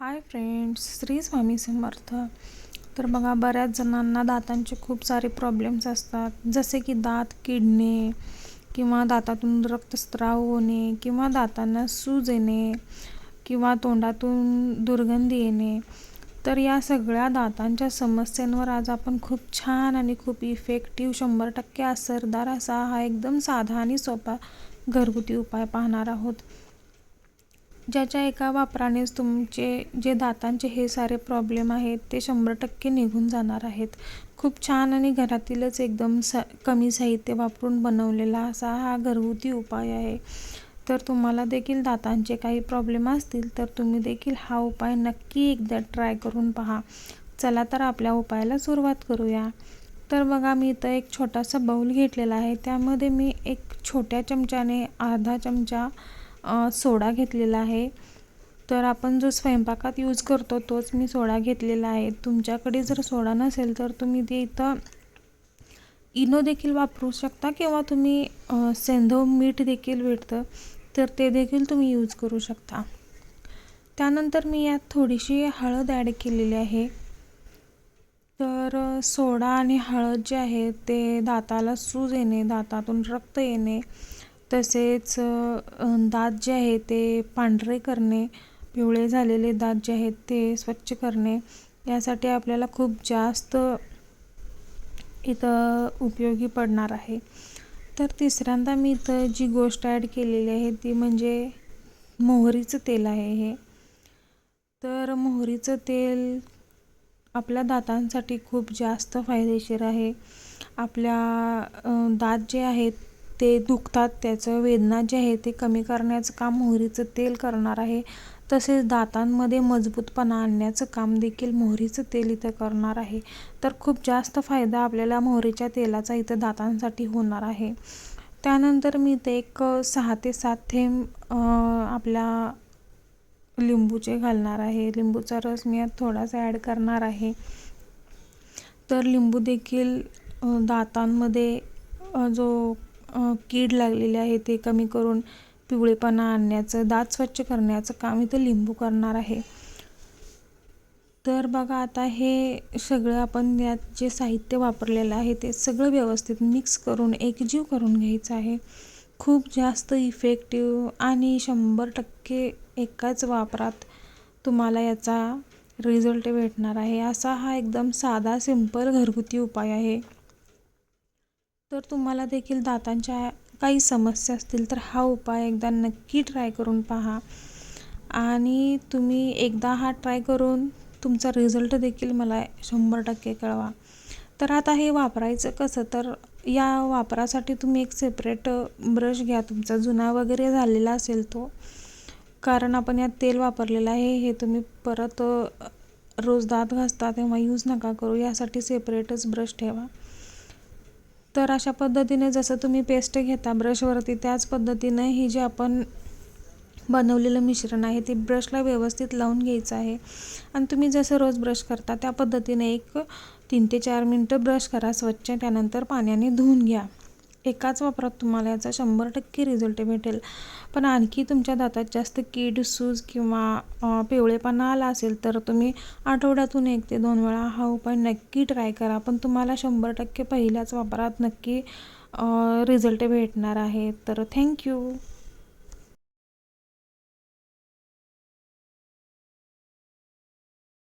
Hi friends Shri Swami Samarth. तर बघा बऱ्याच जणांना दातांचे खूप सारे प्रॉब्लेम्स असतात. जसे की दात किडणे किंवा दातातून रक्तस्राव होणे किंवा दातांना सूज येणे किंवा तोंडातून दुर्गंधी येणे. तर या सगळ्या दातांच्या समस्यांवर आज आपण खूप छान आणि खूप इफेक्टिव्ह शंभर टक्के असरदार असा हा एकदम साधा आणि सोपा घरगुती उपाय पाहणार आहोत. ज्याच्या एका वापरानेच तुमचे जे दातांचे हे सारे प्रॉब्लेम आहेत ते शंभर टक्के निघून जाणार आहेत. खूप छान आणि घरातीलच एकदम स कमी साहित्य वापरून बनवलेला असा हा घरगुती उपाय आहे. तर तुम्हाला देखील दातांचे काही प्रॉब्लेम असतील तर तुम्ही देखील हा उपाय नक्की एकदा ट्राय करून पहा. चला तर आपल्या उपायाला सुरुवात करूया. तर बघा मी इथं एक छोटासा बाऊल घेतलेला आहे. त्यामध्ये मी एक छोट्या चमच्याने अर्धा चमचा सोडा घेतलेला आहे. तर आपण जो स्वयंपाकात यूज करतो तोच मी सोडा घेतलेला आहे. तुमच्याकडे जर सोडा नसेल तर तुम्ही ते इथं इनो देखील वापरू शकता किंवा तुम्ही सेंधव मीठ देखील भेटतं तर ते देखील तुम्ही यूज करू शकता. त्यानंतर मी यात थोडीशी हळद ॲड केलेली आहे. तर सोडा आणि हळद जे आहे ते दाताला सूज येणे दातातून रक्त येणे तसेच दात जे आहे ते पांढरे करणे पिवळे झालेले दात जे आहेत ते स्वच्छ करणे यासाठी आपल्याला खूप जास्त इथं उपयोगी पडणार आहे. तर तिसऱ्यांदा मी इथं जी गोष्ट ॲड केलेली आहे ती म्हणजे मोहरीचं तेल आहे हे. तर मोहरीचं तेल आपल्या दातांसाठी खूप जास्त फायदेशीर आहे. आपल्या दात जे आहेत ते दुखतात त्याचं वेदना जे आहे ते कमी करण्याचं काम मोहरीचं तेल करणार आहे. तसेच दातांमध्ये मजबूतपणा आणण्याचं काम देखील मोहरीचं तेल इथं करणार आहे. तर खूप जास्त फायदा आपल्याला मोहरीच्या तेलाचा इथं दातांसाठी होणार आहे. त्यानंतर मी इथे एक सहा ते सात थेंब आपल्या लिंबूचे घालणार आहे. लिंबूचा रस मी यात थोडासा ॲड करणार आहे. तर लिंबू देखील दातांमध्ये जो कीड लागलेली आहे ते कमी करून पिवळेपणा आणण्याचं दात स्वच्छ करण्याचं काम इथं लिंबू करणार आहे. तर बघा आता हे सगळं आपण यात जे साहित्य वापरलेलं आहे ते सगळं व्यवस्थित मिक्स करून एकजीव करून घ्यायचं आहे. खूप जास्त इफेक्टिव्ह आणि शंभर टक्के एकाच वापरात तुम्हाला याचा रिझल्ट भेटणार आहे. असा हा एकदम साधा सिंपल घरगुती उपाय आहे. तर तुम्हाला देखील दातांच्या काही समस्या असतील तर हा उपाय एकदा नक्की ट्राय करून पहा. आणि तुम्ही एकदा हा ट्राय करून तुमचा रिझल्ट देखील मला शंभर टक्के कळवा. तर आता हे वापरायचं कसं? तर या वापरासाठी तुम्ही एक सेपरेट ब्रश घ्या. तुमचा जुना वगैरे झालेला असेल तो. कारण आपण यात तेल वापरलेलं आहे. हे तुम्ही परत रोज दात घासता तेव्हा यूज नका करू. यासाठी सेपरेटच ब्रश ठेवा. तर अशा पद्धतीने जसं तुम्ही पेस्ट घेता ब्रशवरती त्याच पद्धतीनं ही जे आपण बनवलेलं मिश्रण आहे ते ब्रशला व्यवस्थित लावून घ्यायचं आहे. आणि तुम्ही जसं रोज ब्रश करता त्या पद्धतीने एक तीन ते चार मिनटं ब्रश करा स्वच्छ त्यानंतर पाण्याने धुवून घ्या. एकाच वापरात तुम्हाला याचा शंभर टक्के रिझल्ट भेटेल. पण आणखी तुमच्या दातात जास्त कीड सूज किंवा पिवळेपणा आला असेल तर तुम्ही आठवड्यातून एक ते दोन वेळा हा उपाय नक्की ट्राय करा. पण तुम्हाला शंभर टक्के पहिल्याच वापरात नक्की रिझल्ट भेटणार आहे. तर थँक्यू